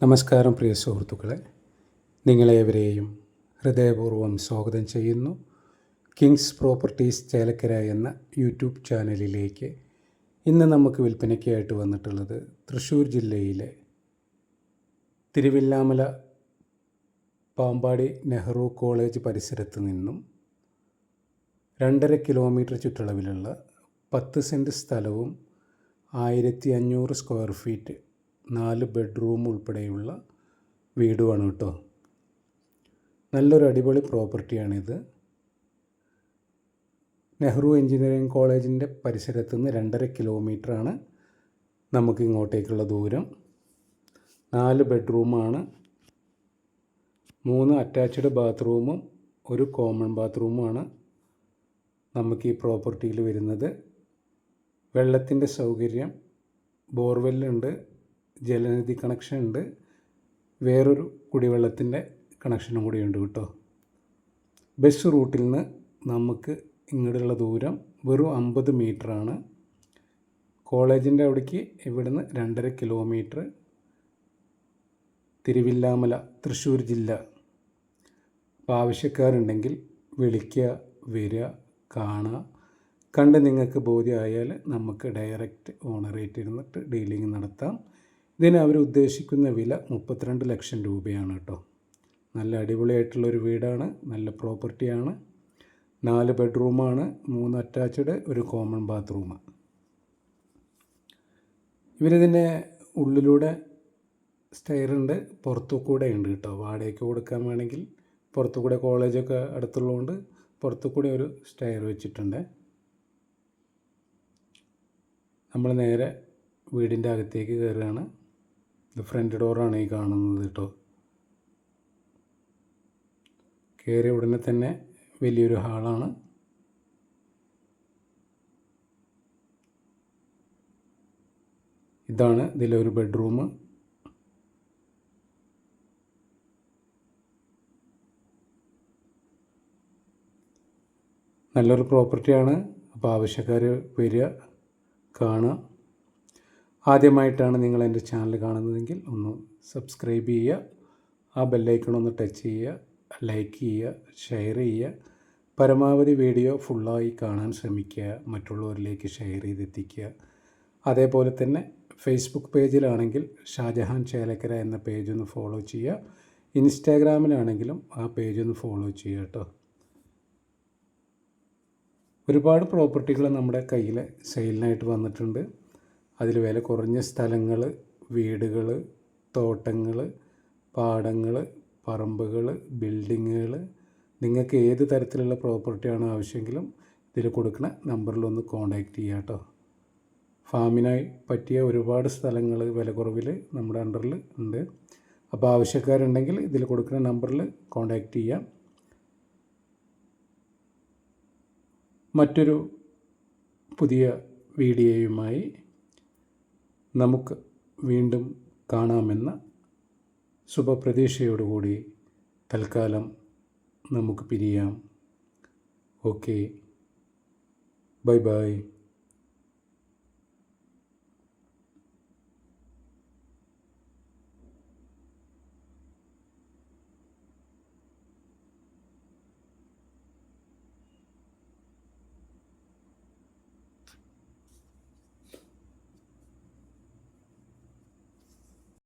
നമസ്കാരം പ്രിയ സുഹൃത്തുക്കളെ. നിങ്ങളേവരെയും ഹൃദയപൂർവം സ്വാഗതം ചെയ്യുന്നു. കിങ്സ് പ്രോപ്പർട്ടീസ് ചേലക്കര എന്ന യൂട്യൂബ് ചാനലിലേക്ക് ഇന്ന് നമുക്ക് വിൽപ്പനയ്ക്കായിട്ട് വന്നിട്ടുള്ളത് തൃശ്ശൂർ ജില്ലയിലെ തിരുവില്ലാമല പാമ്പാടി നെഹ്റു കോളേജ് പരിസരത്ത് നിന്നും രണ്ടര കിലോമീറ്റർ ചുറ്റളവിലുള്ള പത്ത് സെന്റ് സ്ഥലവും ആയിരത്തി അഞ്ഞൂറ് സ്ക്വയർ ഫീറ്റ് നാല് ബെഡ്റൂം ഉൾപ്പെടെയുള്ള വീടുമാണ് കേട്ടോ. നല്ലൊരു അടിപൊളി പ്രോപ്പർട്ടിയാണിത്. നെഹ്റു എഞ്ചിനീയറിംഗ് കോളേജിന്റെ പരിസരത്ത് നിന്ന് രണ്ടര കിലോമീറ്ററാണ് നമുക്ക് ഇങ്ങോട്ടേക്കുള്ള ദൂരം. നാല് ബെഡ്റൂമാണ്. മൂന്ന് അറ്റാച്ച്ഡ് ബാത്റൂമും ഒരു കോമൺ ബാത്റൂമുമാണ് നമുക്ക് ഈ പ്രോപ്പർട്ടിയിൽ വരുന്നത്. വെള്ളത്തിന്റെ സൗകര്യം ബോർവെല്ലുണ്ട്. ജലനിധി കണക്ഷൻ ഉണ്ട് വേറൊരു കുടിവെള്ളത്തിന്റെ കണക്ഷനും കൂടി ഉണ്ട് കേട്ടോ. ബസ് റൂട്ടിൽ നിന്ന് നമുക്ക് ഇങ്ങോട്ടുള്ള ദൂരം വെറും അമ്പത് മീറ്ററാണ്. കോളേജിന്റെ അവിടേക്ക് ഇവിടുന്ന് രണ്ടര കിലോമീറ്റർ. തിരുവില്ലാമല തൃശ്ശൂർ ജില്ല. അപ്പോൾ ആവശ്യക്കാരുണ്ടെങ്കിൽ വിളിക്കുക വരിക കാണുക. കണ്ട് നിങ്ങൾക്ക് ബോധ്യമായാൽ നമുക്ക് ഡയറക്റ്റ് ഓണറേറ്റ് ഇരുന്നിട്ട് ഡീലിംഗ് നടത്താം. ഇതിന് അവർ ഉദ്ദേശിക്കുന്ന വില മുപ്പത്തിരണ്ട് ലക്ഷം രൂപയാണ് കേട്ടോ. നല്ല അടിപൊളിയായിട്ടുള്ളൊരു വീടാണ് നല്ല പ്രോപ്പർട്ടിയാണ് നാല് ബെഡ്റൂമാണ് മൂന്ന് അറ്റാച്ച്ഡ് ഒരു കോമൺ ബാത്റൂം. ഇവരിതിന്റെ ഉള്ളിലൂടെ സ്റ്റെയറുണ്ട് പുറത്തു കൂടെ ഉണ്ട് കേട്ടോ. വാടകയ്ക്ക് കൊടുക്കാൻ വേണമെങ്കിൽ പുറത്തു കൂടെ കോളേജൊക്കെ അടുത്തുള്ളതുകൊണ്ട് പുറത്തു കൂടെ ഒരു സ്റ്റെയർ വെച്ചിട്ടുണ്ട്. നമ്മൾ നേരെ വീടിന്റെ അകത്തേക്ക് കയറുകയാണ്. ഇത് ഫ്രണ്ട് ഡോറാണ് ഈ കാണുന്നത് കേട്ടോ കയറിയ ഉടനെ തന്നെ വലിയൊരു ഹാളാണ് ഇതാണ് ഇതിലെ ഒരു ബെഡ്റൂം നല്ലൊരു പ്രോപ്പർട്ടിയാണ് അപ്പോൾ ആവശ്യക്കാർ വരിക കാണുക. ആദ്യമായിട്ടാണ് നിങ്ങൾ എന്റെ ചാനൽ കാണുന്നതെങ്കിൽ ഒന്ന് സബ്സ്ക്രൈബ് ചെയ്യുക ആ ബെല്ലൈക്കൺ ഒന്ന് ടച്ച് ചെയ്യുക ലൈക്ക് ചെയ്യുക ഷെയർ ചെയ്യുക. പരമാവധി വീഡിയോ ഫുള്ളായി കാണാൻ ശ്രമിക്കുക മറ്റുള്ളവരിലേക്ക് ഷെയർ ചെയ്തെത്തിക്കുക. അതേപോലെ തന്നെ ഫേസ്ബുക്ക് പേജിലാണെങ്കിൽ ഷാജഹാൻ ചേലക്കര എന്ന പേജ് ഒന്ന് ഫോളോ ചെയ്യുക. ഇൻസ്റ്റാഗ്രാമിലാണെങ്കിലും ആ പേജ് ഒന്ന് ഫോളോ ചെയ്യുക കേട്ടോ. ഒരുപാട് പ്രോപ്പർട്ടികൾ നമ്മുടെ കയ്യിൽ സെയിലിനായിട്ട് വന്നിട്ടുണ്ട്. അതിൽ വില കുറഞ്ഞ സ്ഥലങ്ങൾ വീടുകൾ തോട്ടങ്ങൾ പാടങ്ങൾ പറമ്പുകൾ ബിൽഡിങ്ങുകൾ. നിങ്ങൾക്ക് ഏത് തരത്തിലുള്ള പ്രോപ്പർട്ടിയാണ് ആവശ്യമെങ്കിലും ഇതിൽ കൊടുക്കുന്ന നമ്പറിലൊന്ന് കോൺടാക്റ്റ് ചെയ്യുക കേട്ടോ. ഫാമിനായി പറ്റിയ ഒരുപാട് സ്ഥലങ്ങൾ വില കുറവിൽ നമ്മുടെ അണ്ടറിൽ ഉണ്ട്. അപ്പോൾ ആവശ്യക്കാരുണ്ടെങ്കിൽ ഇതിൽ കൊടുക്കുന്ന നമ്പറിൽ കോൺടാക്റ്റ് ചെയ്യാം. മറ്റൊരു പുതിയ വീഡിയോയുമായി നമുക്ക് വീണ്ടും കാണാമെന്ന ശുഭപ്രതീക്ഷയോടുകൂടി തൽക്കാലം നമുക്ക് പിരിയാം. ഓക്കെ. Bye bye.